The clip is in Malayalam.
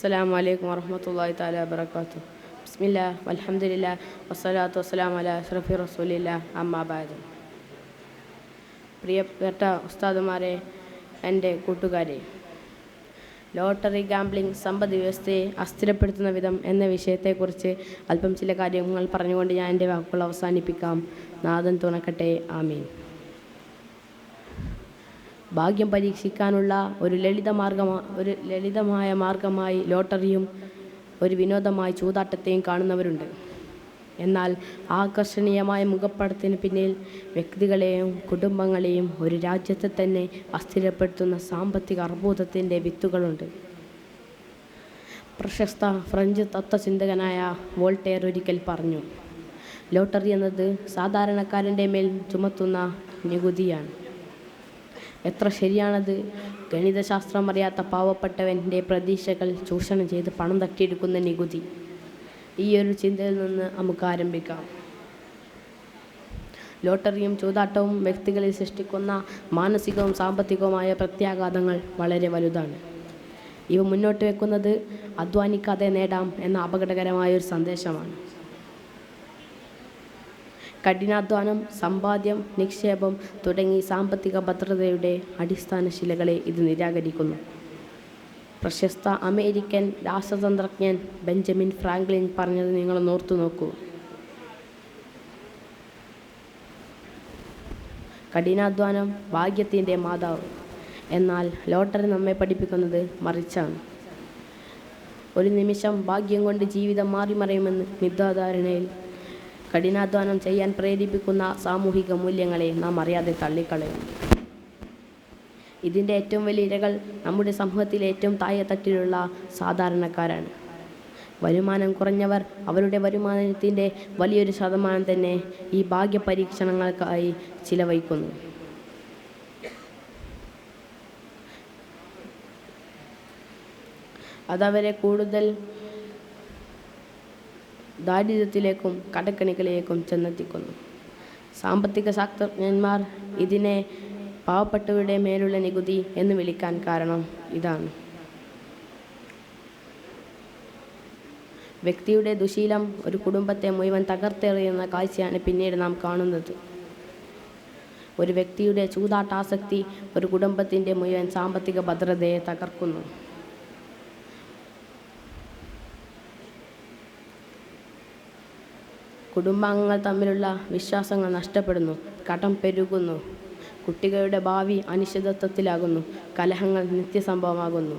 അസ്സാം വലൈക്കും വറഹമത്തല്ലാഹി താല വബർക്കാത്തു ബിസ്മില്ല അലഹമില്ല വസ്സലാത്തു വസ്സലാം അല അഷ്റഫി റസൂലില്ല അമ്മാബാദ് പ്രിയപ്പെട്ട ഉസ്താദുമാരെ എന്റെ കൂട്ടുകാരെ ലോട്ടറി ഗാംബ്ലിംഗ് സമ്പദ് വ്യവസ്ഥയെ അസ്ഥിരപ്പെടുത്തുന്ന വിധം എന്ന വിഷയത്തെക്കുറിച്ച് അല്പം ചില കാര്യങ്ങൾ പറഞ്ഞുകൊണ്ട് ഞാൻ എന്റെ വാക്കുകൾ അവസാനിപ്പിക്കാം. നാഥൻ തുണക്കട്ടെ ആമീൻ. ഭാഗ്യം പരീക്ഷിക്കാനുള്ള ഒരു ലളിത മാർഗമാ ഒരു ലളിതമായ മാർഗമായി ലോട്ടറിയും ഒരു വിനോദമായി ചൂതാട്ടത്തെയും കാണുന്നവരുണ്ട്. എന്നാൽ ആകർഷണീയമായ മുഖപ്പടത്തിന് പിന്നിൽ വ്യക്തികളെയും കുടുംബങ്ങളെയും ഒരു രാജ്യത്തെ തന്നെ അസ്ഥിരപ്പെടുത്തുന്ന സാമ്പത്തിക അർബുദത്തിന്റെ വിത്തുകളുണ്ട്. പ്രശസ്ത ഫ്രഞ്ച് തത്വചിന്തകനായ വോൾട്ടെയർ ഒരിക്കൽ പറഞ്ഞു ലോട്ടറി എന്നത് സാധാരണക്കാരന്റെ മേൽ ചുമത്തുന്ന നികുതിയാണ്. എത്ര ശരിയാണത്? ഗണിതശാസ്ത്രം അറിയാത്ത പാവപ്പെട്ടവന്റെ പ്രതീക്ഷകൾ ചൂഷണം ചെയ്ത് പണം തട്ടിയെടുക്കുന്ന നികുതി. ഈ ഒരു ചിന്തയിൽ നിന്ന് നമുക്ക് ആരംഭിക്കാം. ലോട്ടറിയും ചൂതാട്ടവും വ്യക്തികളിൽ സൃഷ്ടിക്കുന്ന മാനസികവും സാമ്പത്തികവുമായ പ്രത്യാഘാതങ്ങൾ വളരെ വലുതാണ്. ഇവ മുന്നോട്ട് വെക്കുന്നത് അധ്വാനിക്കാതെ നേടാം എന്ന അപകടകരമായ ഒരു സന്ദേശമാണ്. കഠിനാധ്വാനം സമ്പാദ്യം നിക്ഷേപം തുടങ്ങി സാമ്പത്തിക ഭദ്രതയുടെ അടിസ്ഥാന ശിലകളെ ഇത് നിരാകരിക്കുന്നു. പ്രശസ്ത അമേരിക്കൻ രാഷ്ട്രതന്ത്രജ്ഞൻ ബെഞ്ചമിൻ ഫ്രാങ്ക്ലിൻ പറഞ്ഞത് നിങ്ങൾ ഓർത്തു നോക്കൂ. കഠിനാധ്വാനം ഭാഗ്യത്തിന്റെ മാതാവ് എന്നാൽ ലോട്ടറി നമ്മെ പഠിപ്പിക്കുന്നത് മറിച്ചാണ്. ഒരു നിമിഷം ഭാഗ്യം കൊണ്ട് ജീവിതം മാറിമറിയുമെന്ന് മിഥ്യാധാരണയിൽ കഠിനാധ്വാനം ചെയ്യാൻ പ്രേരിപ്പിക്കുന്ന സാമൂഹിക മൂല്യങ്ങളെ നാം അറിയാതെ തള്ളിക്കളയുന്നു. ഇതിന്റെ ഏറ്റവും വലിയ ഇരകൾ നമ്മുടെ സമൂഹത്തിലെ ഏറ്റവും താഴെത്തട്ടിലുള്ള സാധാരണക്കാരാണ്. വരുമാനം കുറഞ്ഞവർ അവരുടെ വരുമാനത്തിന്റെ വലിയൊരു ശതമാനം തന്നെ ഈ ഭാഗ്യ പരീക്ഷണങ്ങൾക്കായി ചിലവഴിക്കുന്നു. അതവരെ കൂടുതൽ ദാരിദ്ര്യത്തിലേക്കും കടക്കണികളിലേക്കും ചെന്നെത്തിക്കുന്നു. സാമ്പത്തിക ശാസ്ത്രജ്ഞന്മാർ ഇതിനെ പാവപ്പെട്ടവരുടെ മേലുള്ള നികുതി എന്ന് വിളിക്കാൻ കാരണം ഇതാണ്. വ്യക്തിയുടെ ദുശീലം ഒരു കുടുംബത്തെ മുഴുവൻ തകർത്തെറിയുന്ന കാഴ്ചയാണ് പിന്നീട് നാം കാണുന്നത്. ഒരു വ്യക്തിയുടെ ചൂതാട്ടാസക്തി ഒരു കുടുംബത്തിന്റെ മുഴുവൻ സാമ്പത്തിക ഭദ്രതയെ തകർക്കുന്നു. കുടുംബാംഗങ്ങൾ തമ്മിലുള്ള വിശ്വാസങ്ങൾ നഷ്ടപ്പെടുന്നു കടം പെരുകുന്നു കുട്ടികളുടെ ഭാവി അനിശ്ചിതത്വത്തിലാകുന്നു കലഹങ്ങൾ നിത്യസംഭവമാകുന്നു.